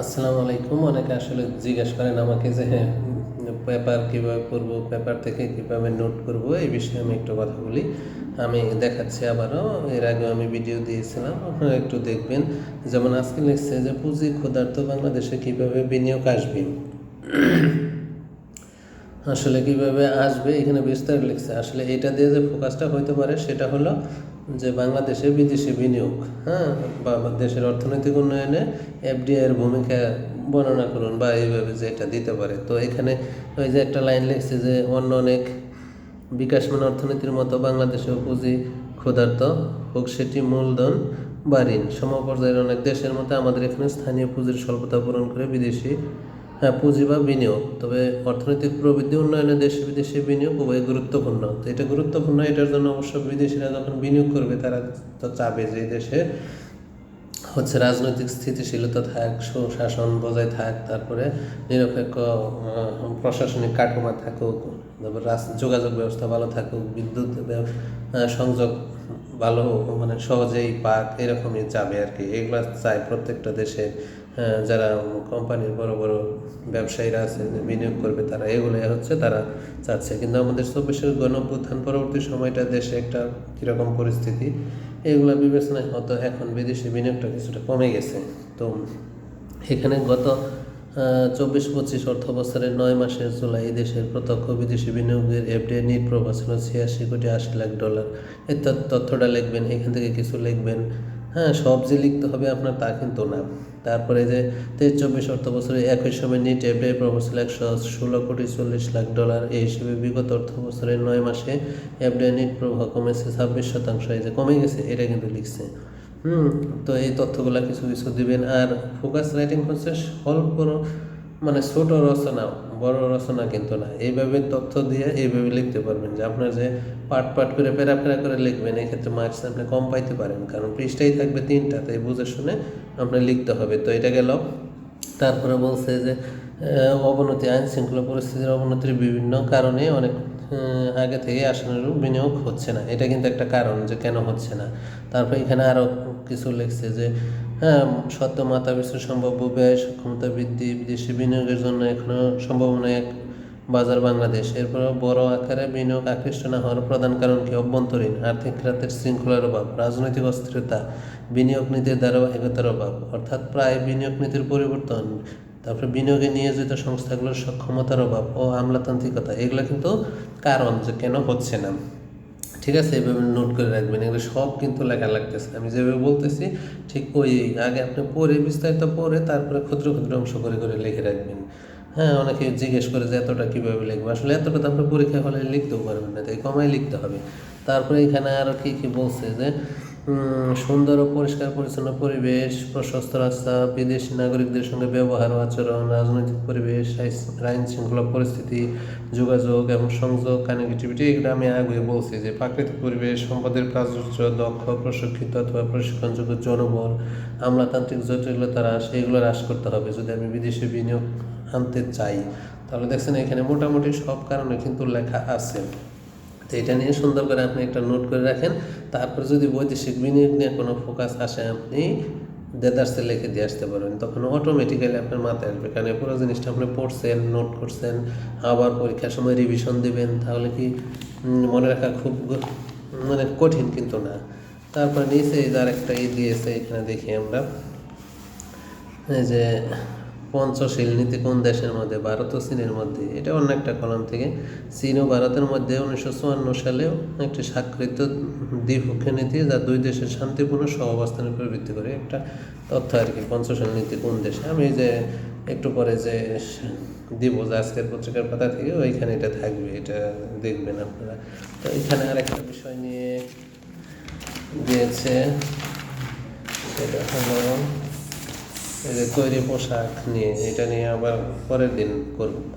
আসসালামু আলাইকুম। অনেকে আসলে জিজ্ঞেস করেন আমাকে যে হ্যাঁ পেপার কীভাবে পড়ব, পেপার থেকে কীভাবে নোট করব? এই বিষয়ে আমি একটু কথা বলি। আমি দেখাচ্ছি আবারও। এর আগে আমি ভিডিও দিয়েছিলাম। আপনারা একটু দেখবেন। যেমন আজকে লিখছে যে, পুঁজি ক্ষুধার্ত বাংলাদেশে কীভাবে বিনিয়োগ আসবে? আসলে কীভাবে আসবে? এখানে বিস্তারিত লিখছে। আসলে এটা দিয়ে যে ফোকাসটা হইতে পারে, সেটা হলো যে বাংলাদেশে বিদেশি বিনিয়োগ হ্যাঁ? বা দেশের অর্থনৈতিক উন্নয়নে এফডিআই এর ভূমিকা বর্ণনা করুন বা এইভাবে যে এটা দিতে পারে। তো এখানে ওই যে একটা লাইন লিখছে যে, অন্য অনেক বিকাশমান অর্থনীতির মতো বাংলাদেশেও পুঁজি ক্ষুধার্ত, হোক সেটি মূলধন বা ঋণ। সমপর্যায়ের অনেক দেশের মতো আমাদের এখানে স্থানীয় পুঁজির স্বল্পতা পূরণ করে বিদেশি হ্যাঁ পুঁজি বা বিনিয়োগ। তবে অর্থনৈতিক প্রবৃদ্ধি উন্নয়নে দেশে বিদেশি বিনিয়োগ উভয় গুরুত্বপূর্ণ। তো এটা গুরুত্বপূর্ণ এটার জন্য অবশ্য বিদেশিরা যখন বিনিয়োগ করবে তারা তো চাবে যে দেশে হচ্ছে রাজনৈতিক স্থিতিশীলতা থাক সুশাসন বজায় থাক তারপরে নিরপেক্ষ প্রশাসনিক কাঠামো থাকুক তারপর যোগাযোগ ব্যবস্থা ভালো থাকুক বিদ্যুৎ সংযোগ ভালো মানে সহজেই পাক এরকমই চাবে আর কি। এগুলা চায় প্রত্যেকটা দেশে। আহ, যারা কোম্পানির বড় বড় ব্যবসায়ীরা আছে বিনিয়োগ করবে, তারা এগুলো হচ্ছে তারা চাচ্ছে। কিন্তু আমাদের চব্বিশের গণ অভ্যুত্থান পরবর্তী সময়টা দেশে একটা কীরকম পরিস্থিতি, এগুলো বিবেচনায় হতো এখন বিদেশি বিনিয়োগটা কিছুটা কমে গেছে। তো এখানে গত চব্বিশ পঁচিশ অর্থ বছরের নয় মাসের জুলাই দেশের প্রত্যক্ষ বিদেশি বিনিয়োগের এফডিআই নিট প্রভাব ছিল ছিয়াশি কোটি আশি লাখ ডলার। তথ্য- তথ্যটা লিখবেন, এখান থেকে কিছু লিখবেন। হ্যাঁ সব যে লিখতে হবে আপনার তা কিন্তু না। তারপরে যে তেইশ চব্বিশ অর্থ বছরে একই সময় নিট এফডিআই প্রভাব ছিল একশো ষোলো কোটি চল্লিশ লাখ ডলার, এই হিসেবে বিগত অর্থ বছরের নয় মাসে এফডিআই নিট প্রবাহ কমেছে ছাব্বিশ শতাংশ। এই যে কমে গেছে, এটা কিন্তু লিখছে। হুম, তো এই তথ্যগুলো কিছু কিছু দিবেন। আর ফোকাস রাইটিং হচ্ছে স্বল্প মানে ছোট রচনা, বড় রচনা কিন্তু না। এইভাবে তথ্য দিয়ে এইভাবে লিখতে পারবেন যে আপনার যে পাট পাট করে পেরা পেরা করে লিখবেন এক্ষেত্রে মার্কস আপনি কম পাইতে পারেন। কারণ পৃষ্ঠাই থাকবে তিনটা, তাই বুঝে শুনে আপনার লিখতে হবে। তো এটা গেল। তারপরে বলছে যে অবনতি আইন শৃঙ্খলা পরিস্থিতির অবনতির বিভিন্ন কারণে অনেক আগে থেকে আসানুরূপ বিনিয়োগ হচ্ছে না। এটা কিন্তু একটা কারণ যে কেন হচ্ছে না। তারপর এখানে আরও কিছু লিখছে যে হ্যাঁ সত্য মাতা পিছু সম্ভাব্য ব্যয়, সক্ষমতা বৃদ্ধি, বিদেশি বিনিয়োগের জন্য এখনও সম্ভাবনা এক বাজার বাংলাদেশ। এরপর বড় আকারে বিনিয়োগ আকৃষ্ট না হওয়ার প্রধান কারণ কি? অভ্যন্তরীণ, আর্থিক খাতের শৃঙ্খলার অভাব, রাজনৈতিক অস্থিরতা, বিনিয়োগ নীতির ধারাবাহিকতার অভাব, অর্থাৎ প্রায় বিনিয়োগ নীতির পরিবর্তন, তারপরে বিনিয়োগে নিয়োজিত সংস্থাগুলোর সক্ষমতার অভাব ও আমলাতান্ত্রিকতা, এগুলো কিন্তু কারণ যে কেন হচ্ছে না। ঠিক আছে, এভাবে নোট করে রাখবেন, এগুলো সব কিন্তু লেখা লাগতেছে। আমি যেভাবে বলতেছি, ঠিক ওই আগে আপনি পড়ে, বিস্তারিত পড়ে, তারপরে ক্ষুদ্র ক্ষুদ্র অংশ করে করে লিখে রাখবেন। হ্যাঁ অনেকে জিজ্ঞেস করে যে এতটা কীভাবে লিখব? আসলে এতটা তো আপনি পরীক্ষা হলে লিখতেও পারবেন না, তাই কমাই লিখতে হবে। তারপরে এখানে আরও কী কী বলছে যে সুন্দর ও পরিষ্কার পরিচ্ছন্ন পরিবেশ, প্রশস্ত রাস্তা, বিদেশি নাগরিকদের সঙ্গে ব্যবহার ও আচরণ, রাজনৈতিক পরিবেশ, আইন শৃঙ্খলা পরিস্থিতি, যোগাযোগ এবং সংযোগ কানেক্টিভিটি এগুলো আমি আগে বলছি যে প্রাকৃতিক পরিবেশ, সম্পদের প্রাচুর্য, দক্ষ, প্রশিক্ষিত অথবা প্রশিক্ষণযোগ্য জনবল, আমলাতান্ত্রিক জটিলতা হ্রাস, এগুলো হ্রাস করতে হবে। যদি আমি বিদেশি বিনিয়োগ আনতে চাই, তাহলে দেখছেন এখানে মোটামুটি সব কারণে কিন্তু লেখা আছে। তো এটা নিয়ে সুন্দর করে আপনি একটা নোট করে রাখেন। তারপর যদি বৈদেশিক বিনিয়োগ নিয়ে কোনো ফোকাস আসে, আপনি দেদার্সে লিখে দিয়ে আসতে পারবেন তখন অটোমেটিক্যালি আপনার মাথায় আসবে। কারণ পুরো জিনিসটা আপনি পড়ছেন নোট করছেন, আবার পরীক্ষার সময় রিভিশন দিবেন, তাহলে কি মনে রাখা খুব মানে কঠিন কিন্তু না। তারপর নিচে যার একটা ই দিয়েছে, এখানে দেখি আমরা। যে পঞ্চশীল নীতি কোন দেশের মধ্যে? ভারত ও চীনের মধ্যে। এটা অন্য একটা কলম থেকে। চীন ও ভারতের মধ্যে উনিশশো চুয়ান্ন সালেও একটি স্বাক্ষরিত দ্বিপক্ষীয় নীতি যা দুই দেশের শান্তিপূর্ণ সহাবস্থানের উপর ভিত্তি করে একটা তথ্য আর কি, পঞ্চশীল নীতি কোন দেশে। আমি যে একটু পরে যে দিব যে আজকের পত্রিকার পাতা থেকে, ওইখানে এটা থাকবে, এটা দেখবেন আপনারা। তো এখানে আরেকটা বিষয় নিয়ে দিয়েছে সেটা হলো তৈরি পোশাক নিয়ে এটা নিয়ে আবার পরের দিন করব।